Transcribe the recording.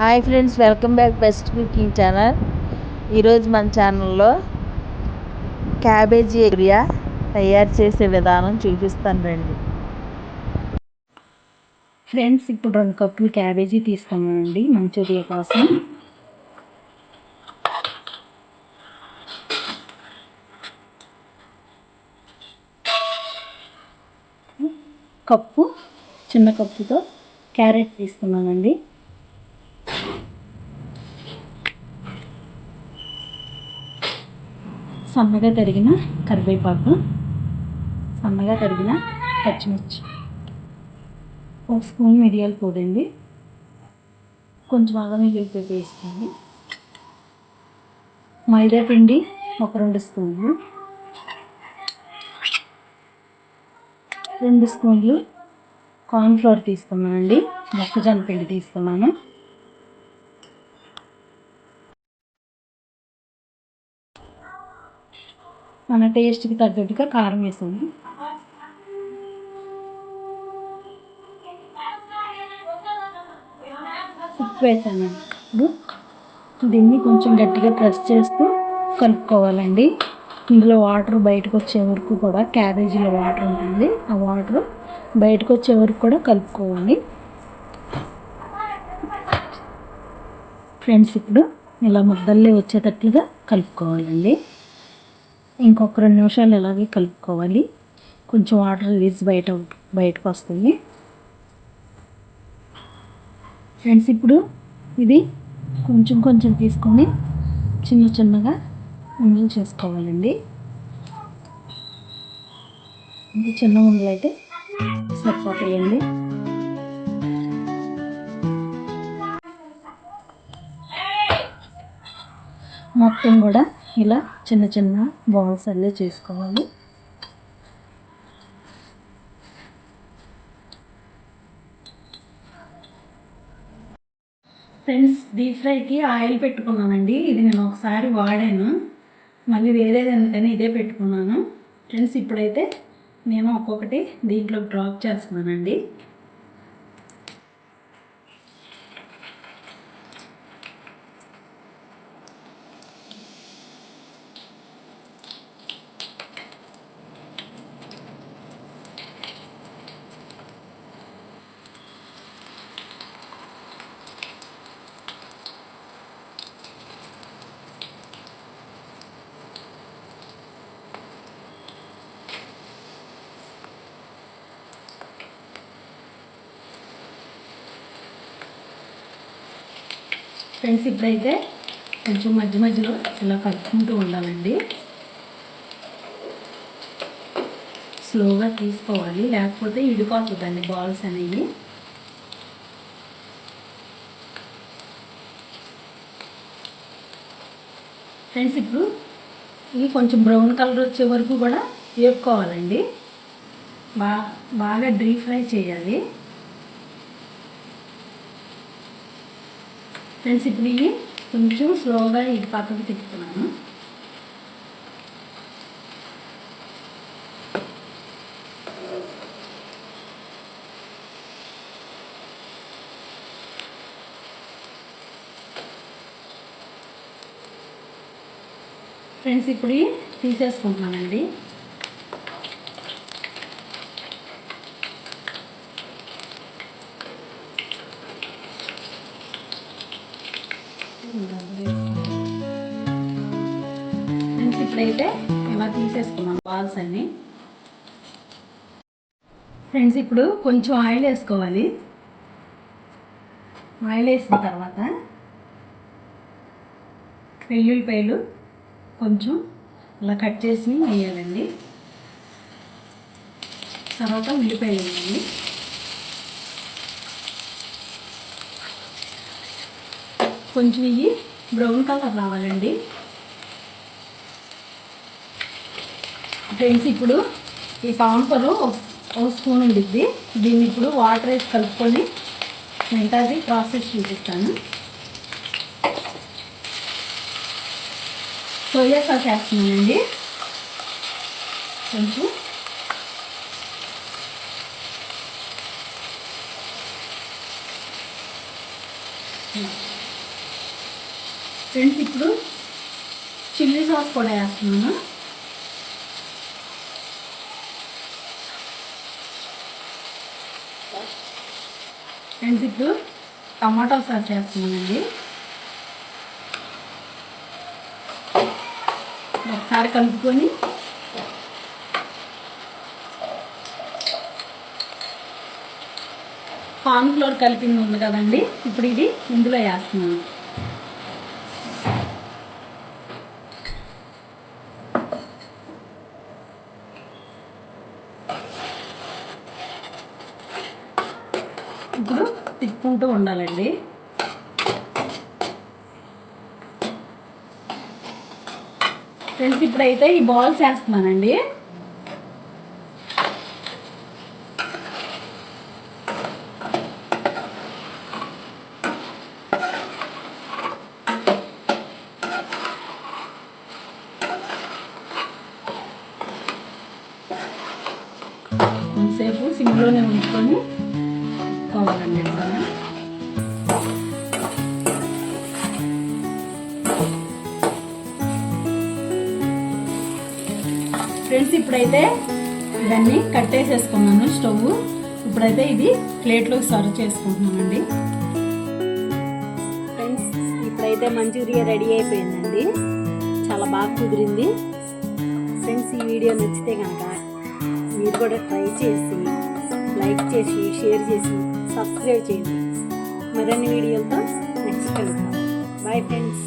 Hi friends welcome back best cooking channel. ఈరోజు మన ఛానల్లో క్యాబేజీ ఏరియా తయారు చేసే విధానం చూపిస్తాను రండి. ఫ్రెండ్స్ ఇప్పుడు రెండు కప్పులు క్యాబేజీ తీసుకున్నానండి మంచూరియా కోసం. కప్పు చిన్న కప్పుతో క్యారెట్ తీసుకున్నానండి. సన్నగా తరిగిన కరివేపాకు సన్నగా తరిగిన పచ్చిమిర్చి. ఒక స్పూన్ మిరియాల పొడి కొంచెం బాగా మిగిలిపోయి వేసుకోండి. మైదా పిండి ఒక రెండు స్పూన్లు. రెండు స్పూన్లు కార్న్ఫ్లవర్ తీసుకున్నానండి. మొక్కజొన్న పిండి తీసుకున్నాను. మన టేస్ట్కి తగ్గట్టుగా కారం వేసాను ఉప్పు వేసాను. ఇప్పుడు దీన్ని కొంచెం గట్టిగా ప్రెస్ చేస్తూ కలుపుకోవాలండి. ఇందులో వాటర్ బయటకు వచ్చే వరకు కూడా క్యాబేజీలో వాటర్ ఉంటుంది. ఆ వాటర్ బయటకు వచ్చే వరకు కూడా కలుపుకోవాలి. ఫ్రెండ్స్ ఇప్పుడు ఇలా ముద్దల్లే వచ్చేటట్లుగా కలుపుకోవాలండి. ఇంకొక రెండు నిమిషాలు ఇలాగే కలుపుకోవాలి. కొంచెం వాటర్ రిలీజ్ బయట బయటకు వస్తుంది. ఫ్రెండ్స్ ఇప్పుడు ఇది కొంచెం కొంచెం తీసుకొని చిన్న చిన్నగా ఉండలు చేసుకోవాలండి. ఇది చిన్న ఉండలు అయితే సరిపోతాయండి. మొత్తం కూడా ఇలా చిన్న చిన్న బాల్స్ అన్నీ చేసుకోవాలి. ఫ్రెండ్స్ డీప్ ఫ్రైకి ఆయిల్ పెట్టుకున్నానండి. ఇది నేను ఒకసారి వాడాను. మళ్ళీ వేరేది ఎందుకని ఇదే పెట్టుకున్నాను. ఫ్రెండ్స్ ఇప్పుడైతే నేను ఒక్కొక్కటి దీంట్లో డ్రాప్ చేస్తున్నానండి. ఫ్రెండ్స్ ఇప్పుడైతే కొంచెం మధ్య మధ్యలో ఇలా కలుపుకుంటూ ఉండాలండి. స్లోగా తీసుకోవాలి లేకపోతే ఇడిపోతుందండి బాల్స్ అనేవి. ఫ్రెండ్స్ ఇప్పుడు ఇవి కొంచెం బ్రౌన్ కలర్ వచ్చే వరకు కూడా వేపుకోవాలండి. బాగా బాగా డీప్ ఫ్రై చేయాలి. ఫ్రెండ్స్ ఇప్పుడు ఇవి కొంచెం స్లోగా ఇటు పక్కకు తిప్పుతున్నాను. ఫ్రెండ్స్ ఇప్పుడు తీసేసుకుంటున్నానండి. ఫ్రెండ్స్ ఇప్పుడైతే ఇలా తీసేసుకున్నాం బాల్స్ అన్నీ. ఫ్రెండ్స్ ఇప్పుడు కొంచెం ఆయిల్ వేసుకోవాలి. ఆయిల్ వేసిన తర్వాత వెల్లుల్లిపాయలు కొంచెం ఇలా కట్ చేసి వేయాలండి. తర్వాత ఉల్లిపాయలు వేయాలి. కొంచెం ఇవి బ్రౌన్ కలర్ రావాలండి. ఫ్రెండ్స్ ఇప్పుడు ఈ కాంపరు ఒక స్పూన్ ఉండిద్ది. దీన్ని ఇప్పుడు వాటర్ వేసి కలుపుకొని మిగతాది ప్రాసెస్ చూపిస్తాను. సోయా సాస్ వేస్తున్నానండి. కొంచెం. ఫ్రెండ్స్ ఇప్పుడు చిల్లీ సాస్ కూడా వేస్తున్నాను. ఫ్రెండ్స్ ఇప్పుడు టమాటో సాస్ చేస్తున్నానండి. ఒకసారి కలుపుకొని కార్న్ ఫ్లోర్ కలిపింది ఉంది కదండి ఇప్పుడు ఇది ఇందులో వేస్తున్నాను. ఇప్పుడు తిప్పుకుంటూ ఉండాలండి. ఫ్రెండ్స్ ఇప్పుడైతే ఈ బాల్స్ వేస్తున్నానండి కొంతసేపు సిమ్లోనే ఉంచుకొని కావాలండి ఇట్లా ఫ్రెండ్స్ ఇప్పుడైతే ఇవన్నీ కట్టేసేసుకున్నాను స్టవ్. ఇప్పుడైతే ఇది ప్లేట్లోకి సర్వ్ చేసుకుంటున్నానండి. ఫ్రెండ్స్ ఇప్పుడైతే మంచూరియా రెడీ అయిపోయిందండి. చాలా బాగా కుదిరింది. ఫ్రెండ్స్ ఈ వీడియో నచ్చితే కనుక మీరు కూడా ట్రై చేసి లైక్ చేసి షేర్ చేసి సబ్స్క్రైబ్ చేయండి. మరిన్ని వీడియోలతో నెక్స్ట్ కలుగుతాం బాయ్ ఫ్రెండ్స్